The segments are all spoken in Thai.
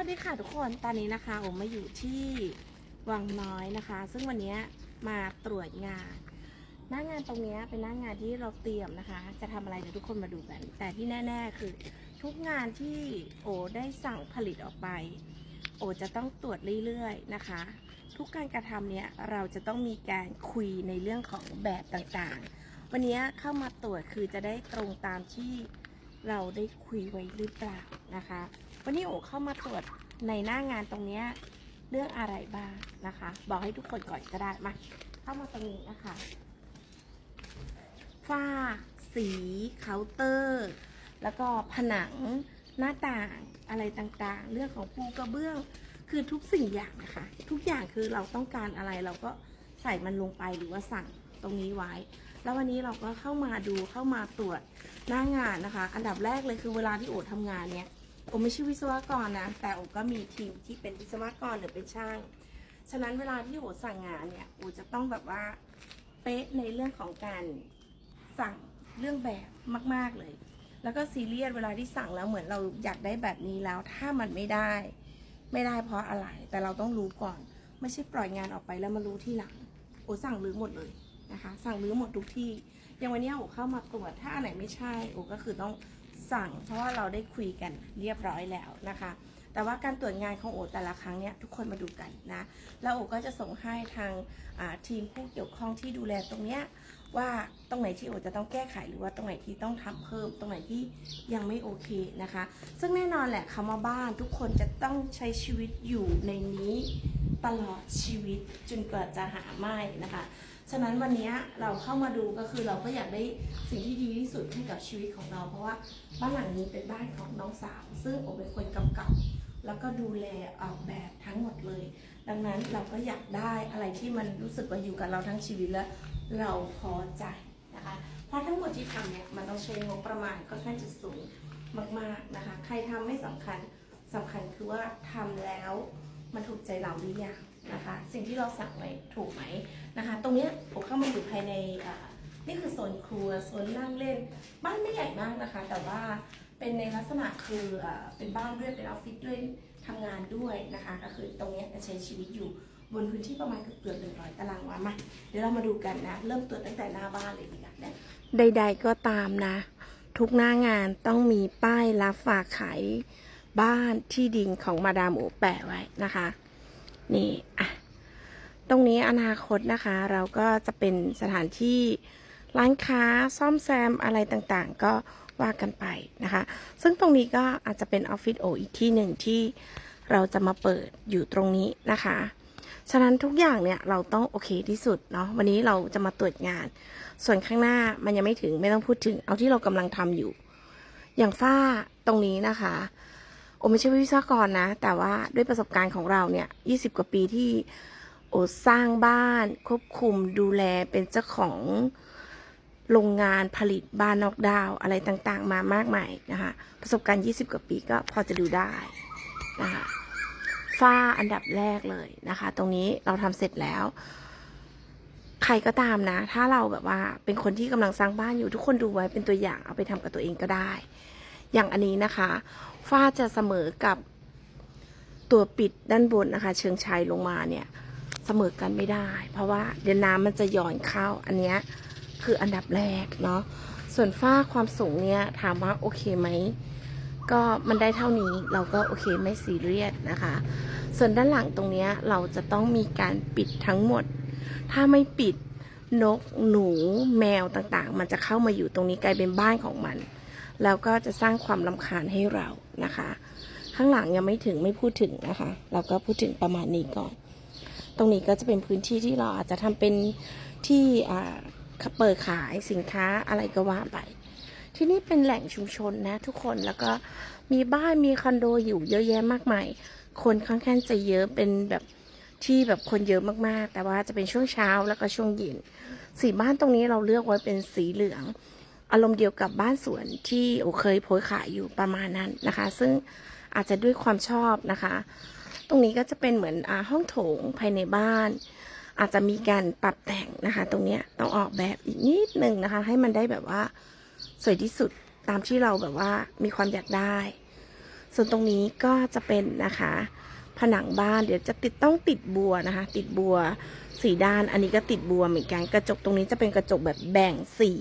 วัสดีค่ะทุกคนตอนนี้นะคะผมมาอยู่ที่วังน้อยนะคะ ซึ่งวันนี้มาตรวจงาน หน้างานตรงนี้เป็นหน้างานที่เราเตรียมนะคะ จะทำอะไรเดี๋ยวทุกคนมาดูกัน แต่ที่แน่ ๆ คือทุกงานที่โอได้สั่งผลิตออกไป โอจะต้องตรวจเรื่อยๆนะคะ ทุกการกระทำเนี้ยเราจะต้องมีการคุยในเรื่องของแบบต่างๆ วันนี้เข้ามาตรวจคือจะได้ตรงตามที่เราได้คุยไว้หรือเปล่านะคะ วันนี้โอเข้ามาตรวจในหน้างานตรงนี้เรื่องอะไรบ้างนะคะ บอกให้ทุกคนก่อนก็ได้มาเข้ามาตรงนี้นะคะฝ้า สีเคาน์เตอร์ แล้วก็ผนังหน้าต่างอะไรต่างๆ เรื่องของปูกระเบื้องคือทุกสิ่งอย่างนะคะ ทุกอย่างคือเราต้องการอะไรเราก็ใส่มันลงไปหรือว่าสั่งตรงนี้ไว้ แล้ววันนี้เราก็เข้ามาดูเข้ามาตรวจหน้างานนะคะ อันดับแรกเลยคือเวลาที่โอทำงานเนี่ย โอไม่ใช่วิศวกรนะ แต่โอก็มีทีมที่เป็นวิศวกรหรือเป็นช่าง ฉะนั้นเวลาที่โอสั่งงานเนี่ยโอจะต้องแบบว่าเป๊ะในเรื่องของการสั่งเรื่องแบบมาก ๆเลย แล้วก็ซีเรียสเวลาที่สั่งแล้วเหมือนเราอยากได้แบบนี้แล้ว ถ้ามันไม่ได้ ไม่ได้เพราะอะไร แต่เราต้องรู้ก่อน ไม่ใช่ปล่อยงานออกไปแล้วมารู้ที่หลัง โอสั่งรื้อหมดเลยนะคะ สั่งรื้อหมดทุกที่อย่างวันนี้โอเข้ามาตรวจถ้าอันไหนไม่ใช่โอก็คือต้อง สั่ง เพราะว่าเราได้คุยกันเรียบร้อยแล้วนะคะ แต่ว่าการตรวจงานของโอแต่ละครั้งเนี่ยทุกคนมาดูกันนะ แล้วโอก็จะส่งให้ทางทีมผู้เกี่ยวข้องที่ดูแลตรงเนี้ย ว่าตรงไหนที่โอจะต้องแก้ไขหรือว่าตรงไหนที่ต้องทำเพิ่ม ตรงไหนที่ยังไม่โอเคนะคะ ซึ่งแน่นอนแหละคำว่าบ้านทุกคนจะต้องใช้ชีวิตอยู่ในนี้ตลอดชีวิตจนกว่าจะหาไม่นะคะ ฉะนั้นวันนี้เราเข้ามาดูก็คือเราก็อยากได้สิ่งที่ดีที่สุดให้กับชีวิตของเรา เพราะว่าบ้านหลังนี้เป็นบ้านของน้องสาวซึ่งโอเป็นคนกำกับแล้วก็ดูแลออกแบบทั้งหมดเลย ดังนั้นเราก็อยากได้อะไรที่มันรู้สึกว่าอยู่กับเราทั้งชีวิตแล้ว เราพอใจนะคะ เพราะทั้งหมดที่ทำเนี่ยมันต้องใช้งบประมาณค่อนข้างจะสูงมากๆนะคะ ใครทำไม่สำคัญสำคัญคือว่าทำแล้วมันถูกใจเราหรือยังนะคะ สิ่งที่เราสั่งไว้ถูกไหมนะคะ ตรงเนี้ยผมเข้ามาอยู่ภายในนี่คือโซนครัวโซนนั่งเล่น บ้านไม่ใหญ่มากนะคะ แต่ว่าเป็นในลักษณะคืออเป็นบ้านด้วยเป็นออฟฟิศด้วยทำงานด้วยนะคะ ก็คือตรงเนี้ยจะใช้ชีวิตอยู่ บนพื้นที่ประมาณเกือบหนึ่งร้อยตารางวามาเดี๋ยวเรามาดูกันนะ เริ่มตรวจตั้งแต่หน้าบ้านเลยดีกว่านะใด ๆ ก็ตามนะ ทุกหน้างานต้องมีป้ายรับฝากขายบ้านที่ดินของมาดามโอแปะไว้นะคะ นี่อะตรงนี้อนาคตนะคะ เราก็จะเป็นสถานที่ร้านค้าซ่อมแซมอะไรต่างๆ ก็ว่ากันไปนะคะ ซึ่งตรงนี้ก็อาจจะเป็นออฟฟิศโออีกที่หนึ่งที่เราจะมาเปิดอยู่ตรงนี้นะคะ ฉะนั้นทุกอย่างเนี่ยเราต้องโอเคที่สุดเนาะวันนี้เราจะมาตรวจงาน ส่วนข้างหน้ามันยังไม่ถึงไม่ต้องพูดถึง เอาที่เรากำลังทำอยู่ อย่างฝ้าตรงนี้นะคะโอไม่ใช่วิศวกรนะ แต่ว่าด้วยประสบการณ์ของเราเนี่ย20กว่าปีที่โอสร้างบ้าน ควบคุมดูแลเป็นเจ้าของโรงงานผลิตบ้านนอกดาวอะไรต่างๆ มามากมายนะคะ ประสบการณ์ 20 กว่าปีก็พอจะดูได้นะคะ ฝ้าอันดับแรกเลยนะคะ ตรงนี้เราทำเสร็จแล้ว ใครก็ตามนะ ถ้าเราแบบว่าเป็นคนที่กำลังสร้างบ้านอยู่ทุกคนดูไว้เป็นตัวอย่างเอาไปทำกับตัวเองก็ได้ อย่างอันนี้นะคะ ฝ้าจะเสมอกับตัวปิดด้านบนนะคะ เชิงชายลงมาเนี่ยเสมอกันไม่ได้ เพราะว่าเดี๋ยวน้ำมันจะหย่อนเข้าอันเนี้ยคืออันดับแรกเนาะส่วนฝ้าความสูงเนี่ยถามว่าโอเคไหม ก็มันได้เท่านี้เราก็โอเคไม่ซีเรียสนะคะ ส่วนด้านหลังตรงนี้เราจะต้องมีการปิดทั้งหมด ถ้าไม่ปิดนกหนูแมวต่างๆ มันจะเข้ามาอยู่ตรงนี้กลายเป็นบ้านของมัน แล้วก็จะสร้างความลำคาญให้เรานะคะ ข้างหลังยังไม่ถึงไม่พูดถึงนะคะ เราก็พูดถึงประมาณนี้ก่อน ตรงนี้ก็จะเป็นพื้นที่ที่เราอาจจะทำเป็นที่เปิดขายสินค้าอะไรก็ว่าไป ที่นี่เป็นแหล่งชุมชนนะทุกคนแล้วก็มีบ้านมีคอนโดอยู่เยอะแยะมากมายคนค่อนข้างจะเยอะเป็นแบบที่แบบคนเยอะมากๆ แต่ว่าจะเป็นช่วงเช้าแล้วก็ช่วงเย็น สีบ้านตรงนี้เราเลือกไว้เป็นสีเหลือง อารมณ์เดียวกับบ้านสวนที่โอเคยโพสต์ขายอยู่ประมาณนั้นนะคะ ซึ่งอาจจะด้วยความชอบนะคะ ตรงนี้ก็จะเป็นเหมือนอห้องโถงภายในบ้าน อาจจะมีการปรับแต่งนะคะ ตรงนี้ต้องออกแบบอีกนิดนึงนะคะ ให้มันได้แบบว่า สวยที่สุดตามที่เราแบบว่ามีความอยากได้ ส่วนตรงนี้ก็จะเป็นนะคะ ผนังบ้านเดี๋ยวจะติดต้องติดบัวนะคะ ติดบัวสีด้าน อันนี้ก็ติดบัวเหมือนกัน กระจกตรงนี้จะเป็นกระจกแบบแบ่งสี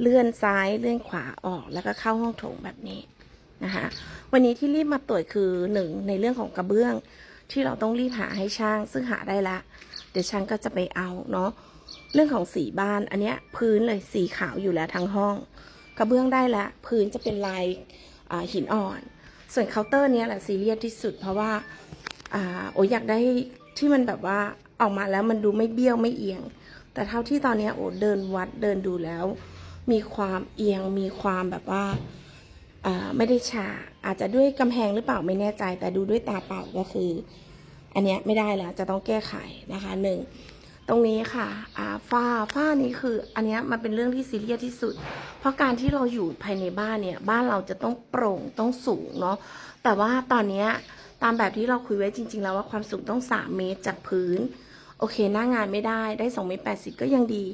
เลื่อนซ้ายเลื่อนขวาออกแล้วก็เข้าห้องโถงแบบนี้นะคะ วันนี้ที่รีบมาตรวจคือหนึ่งในเรื่องของกระเบื้องที่เราต้องรีบหาให้ช่าง ซึ่งหาได้ละ เดี๋ยวช่างก็จะไปเอาเนาะเรื่องของสีบ้านอันเนี้ยพื้นเลยสีขาวอยู่แล้วทั้งห้อง กระเบื้องได้ละพื้นจะเป็นลายหินอ่อน ส่วนเคาน์เตอร์เนี้ยแหละซีเรียสที่สุด เพราะว่าโออยากได้ที่มันแบบว่าออกมาแล้วมันดูไม่เบี้ยวไม่เอียง แต่เท่าที่ตอนนี้โอเดินวัดเดินดูแล้ว มีความเอียงมีความแบบว่าอ่าไม่ได้ฉากอาจจะด้วยกำแพงหรือเปล่าไม่แน่ใจ แต่ดูด้วยตาเปล่าก็คือ อันเนี้ยไม่ได้แล้วจะต้องแก้ไขนะคะหนึ่งตรงนี้ค่ะอ่าฝ้าฝ้านี้คือ อันเนี้ยมันเป็นเรื่องที่ซีเรียสที่สุด เพราะการที่เราอยู่ภายในบ้านเนี่ย บ้านเราจะต้องโปร่งต้องสูงเนาะแต่ว่าตอนเนี้ยตามแบบที่เราคุยไว้จริง ๆ แล้วว่าความสูงต้อง 3 เมตรจากพื้น โอเคหน้างานไม่ได้ได้2เมตร80ก็ยังดี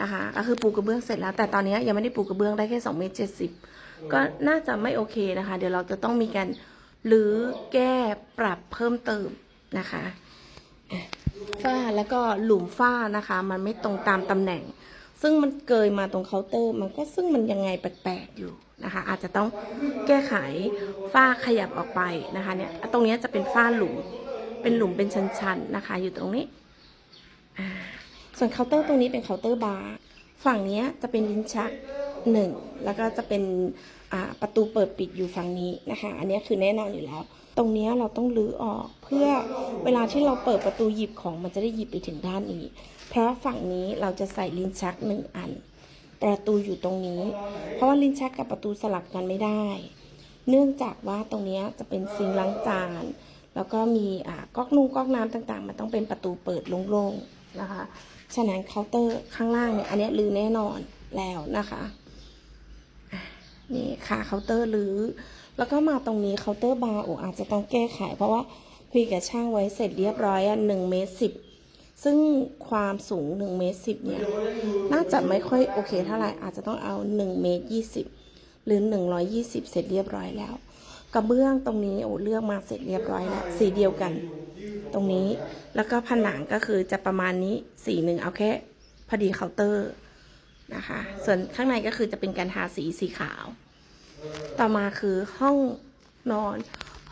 นะคะก็คือปูกระเบื้องเสร็จแล้ว แต่ตอนนี้ยังไม่ได้ปูกระเบื้องได้แค่2เมตร70ก็น่าจะไม่โอเคนะคะ เดี๋ยวเราจะต้องมีการหรือแก้ปรับเพิ่มเติม นะคะฝ้าแล้วก็หลุมฝ้านะคะ มันไม่ตรงตามตำแหน่ง ซึ่งมันเกยมาตรงเคาน์เตอร์ มันก็ซึ่งมันยังไงแปลกๆอยู่นะคะ อาจจะต้องแก้ไขฝ้าขยับออกไปนะคะเนี่ยตรงนี้จะเป็นฝ้าหลุม เป็นหลุมเป็นชั้นๆนะคะ อยู่ตรงนี้ส่วนเคาน์เตอร์ตรงนี้เป็นเคาน์เตอร์บาร์ฝั่งนี้จะเป็นลิ้นชักหนึ่งแล้วก็จะเป็น ประตูเปิดปิดอยู่ฝั่งนี้นะคะ อันนี้คือแน่นอนอยู่แล้ว ตรงนี้เราต้องรื้อออกเพื่อเวลาที่เราเปิดประตูหยิบของมันจะได้หยิบไปถึงด้านนี้ เพราะฝั่งนี้เราจะใส่ลิ้นชักหนึ่งอัน ประตูอยู่ตรงนี้ เพราะว่าลิ้นชักกับประตูสลับกันไม่ได้ เนื่องจากว่าตรงนี้จะเป็นซิงล้างจาน แล้วก็มีอ่าก๊อกนุ่งก๊อกน้ำต่างๆ มันต้องเป็นประตูเปิดโล่งๆนะคะ ฉะนั้นเคาน์เตอร์ข้างล่างเนี่ยอันนี้ลือแน่นอนแล้วนะคะ นี่ค่ะเคาน์เตอร์ลือแล้วก็มาตรงนี้เคาน์เตอร์บาร์โออาจจะต้องแก้ไข เพราะว่าคุยกับช่างไว้เสร็จเรียบร้อยอะหนึ่งเมตรสิบซึ่งความสูง1เมตร10เนี่ย น่าจะไม่ค่อยโอเคเท่าไหร่ อาจจะต้องเอา1เมตร20 หรือ 120 เสร็จเรียบร้อยแล้ว กระเบื้องตรงนี้โอ้เลือกมาเสร็จเรียบร้อยแล้วสีเดียวกัน ตรงนี้แล้วก็ผนังก็คือจะประมาณนี้สีหนึ่งเอาแค่พอดีเคาน์เตอร์ นะคะ ส่วนข้างในก็คือจะเป็นการทาสีสีขาว ต่อมาคือห้องนอน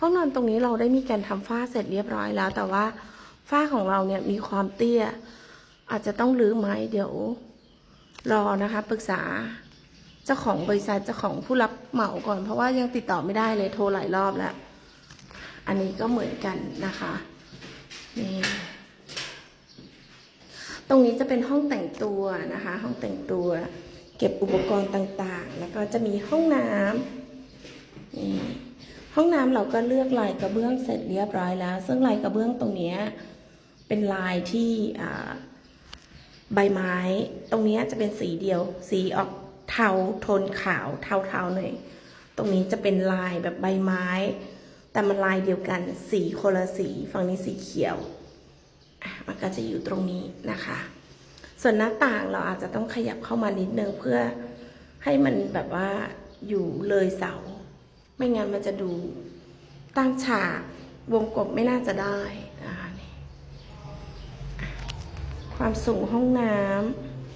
ห้องนอนตรงนี้เราได้มีการทำฝ้าเสร็จเรียบร้อยแล้ว แต่ว่าฝ้าของเราเนี่ยมีความเตี้ย อาจจะต้องรื้อไหมเดี๋ยวรอนะคะปรึกษาเจ้าของบริษัทเจ้าของผู้รับเหมาก่อน เพราะว่ายังติดต่อไม่ได้เลยโทรหลายรอบแล้ว อันนี้ก็เหมือนกันนะคะนี่ ตรงนี้จะเป็นห้องแต่งตัวนะคะ ห้องแต่งตัว เก็บอุปกรณ์ต่างๆ แล้วก็จะมีห้องน้ำนี่ห้องน้ำเราก็เลือกลายกระเบื้องเสร็จเรียบร้อยแล้ว ซึ่งลายกระเบื้องตรงนี้เป็นลายที่ใบไม้ ตรงนี้จะเป็นสีเดียว สีออกเทาโทนขาวเทาๆหน่อยตรงนี้จะเป็นลายแบบใบไม้ แต่มันลายเดียวกัน สีคนละสี ฝั่งนี้สีเขียว มันก็จะอยู่ตรงนี้นะคะ ส่วนหน้าต่างเราอาจจะต้องขยับเข้ามานิดนึงเพื่อให้มันแบบว่าอยู่เลยเสา ไม่งั้นมันจะดูตั้งฉากวงกบไม่น่าจะได้นะคะนี่ความสูงห้องน้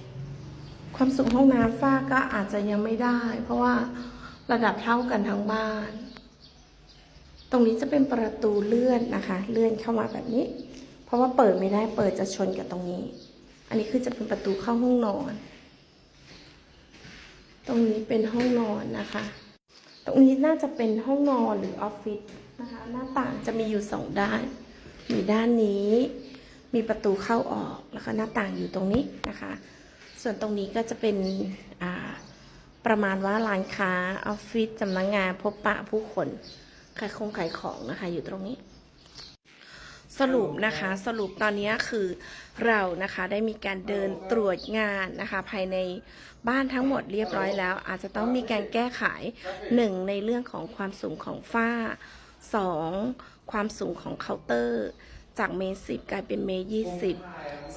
ำความสูงห้องน้ำฝ้าก็อาจจะยังไม่ได้ เพราะว่าระดับเท่ากันทั้งบ้าน ตรงนี้จะเป็นประตูเลื่อนนะคะ เลื่อนเข้ามาแบบนี้ ราะว่าเปิดไม่ได้เปิดจะชนกับตรงนี้ อันนี้คือจะเป็นประตูเข้าห้องนอน ตรงนี้เป็นห้องนอนนะคะ ตรงนี้น่าจะเป็นห้องนอนหรือออฟฟิศนะคะหน้าต่างจะมีอยู่สองด้าน มีด้านนี้ มีประตูเข้าออกแล้วก็หน้าต่างอยู่ตรงนี้นะคะ ส่วนตรงนี้ก็จะเป็นประมาณว่าร้านค้าออฟฟิศสำนักงงานพบปะผู้คนขายของขายของนะคะ อยู่ตรงนี้ สรุปนะคะสรุปตอนนี้คือเรานะคะได้มีการเดินตรวจงานนะคะภายในบ้านทั้งหมดเรียบร้อยแล้ว อาจจะต้องมีการแก้ไขหนึ่งในเรื่องของความสูงของฝ้าสองความสูงของเคาน์เตอร์ จากเมตรสิบกลายเป็นเมตรยี่สิบ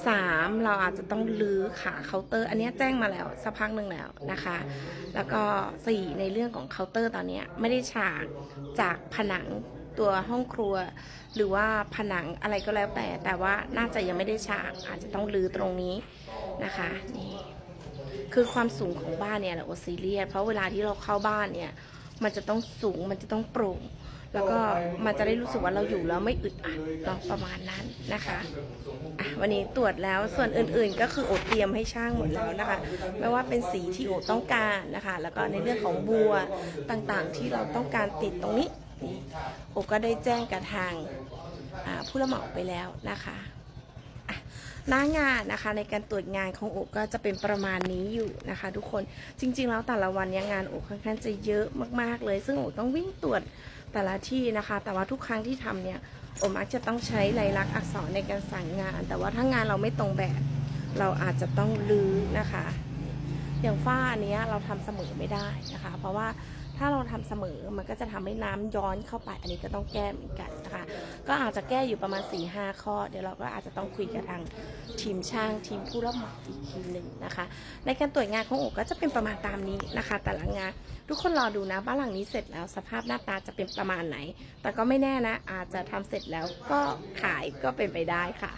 สามเราอาจจะต้องลื้อขาเคาน์เตอร์ อันนี้แจ้งมาแล้วสักพักหนึ่งแล้วนะคะ แล้วก็สี่ในเรื่องของเคาน์เตอร์ตอนนี้ไม่ได้ฉากจากผนัง ตัวห้องครัว หรือว่าผนังอะไรก็แล้วแต่ แต่ว่าน่าจะยังไม่ได้ฉากอาจจะต้องลื้อตรงนี้นะคะนี่คือความสูงของบ้านเนี่ยแหละโอซีเรียสเพราะเวลาที่เราเข้าบ้านเนี่ย มันจะต้องสูงมันจะต้องโปร่งแล้วก็มันจะได้รู้สึกว่าเราอยู่แล้วไม่อึดอัดเนาะประมาณนั้นนะคะอะวันนี้ตรวจแล้วส่วนอื่นๆ ก็คือโอเตรียมให้ช่างหมดแล้วนะคะ ไม่ว่าเป็นสีที่โอต้องการนะคะ แล้วก็ในเรื่องของบัวต่างๆ ที่เราต้องการติดตรงนี้ โอก็ได้แจ้งกับทางผู้รับเหมาไปแล้วนะคะะหน้างานนะคะในการตรวจงานของโอก็จะเป็นประมาณนี้อยู่นะคะ ทุกคนจริง ๆ แล้วแต่ละวันเนี่ยงานโอค่อนข้างจะเยอะมากๆเลย ซึ่งโอต้องวิ่งตรวจแต่ละที่นะคะ แต่ว่าทุกครั้งที่ทำเนี่ยโอมักจะต้องใช้ลายลักษณ์อักษรในการสั่งงาน แต่ว่าถ้างานเราไม่ตรงแบบ เราอาจจะต้องลื้อนะคะ อย่างฝ้าอันนี้เราทำเสมอไม่ได้นะคะ เพราะว่า ถ้าเราทำเสมอมันก็จะทำให้น้ำย้อนเข้าไปอันนี้ก็ต้องแก้เหมือนกันนะคะ ก็อาจจะแก้อยู่ประมาณ4ีหข้อ เดี๋ยวเราก็อาจจะต้องคุยกับทางทีมช่างทีมผู้รับเหมาอีกทีหนึ่งนะคะ ในการตรวจงานของโอก็จะเป็นประมาณตามนี้นะคะ แต่ละงานทุกคนรอดูนะบ้านหลังนี้เสร็จแล้วสภาพหน้าตาจะเป็นประมาณไหน แต่ก็ไม่แน่นะ อาจจะทำเสร็จแล้วก็ขายก็เป็นไปได้ค่ะ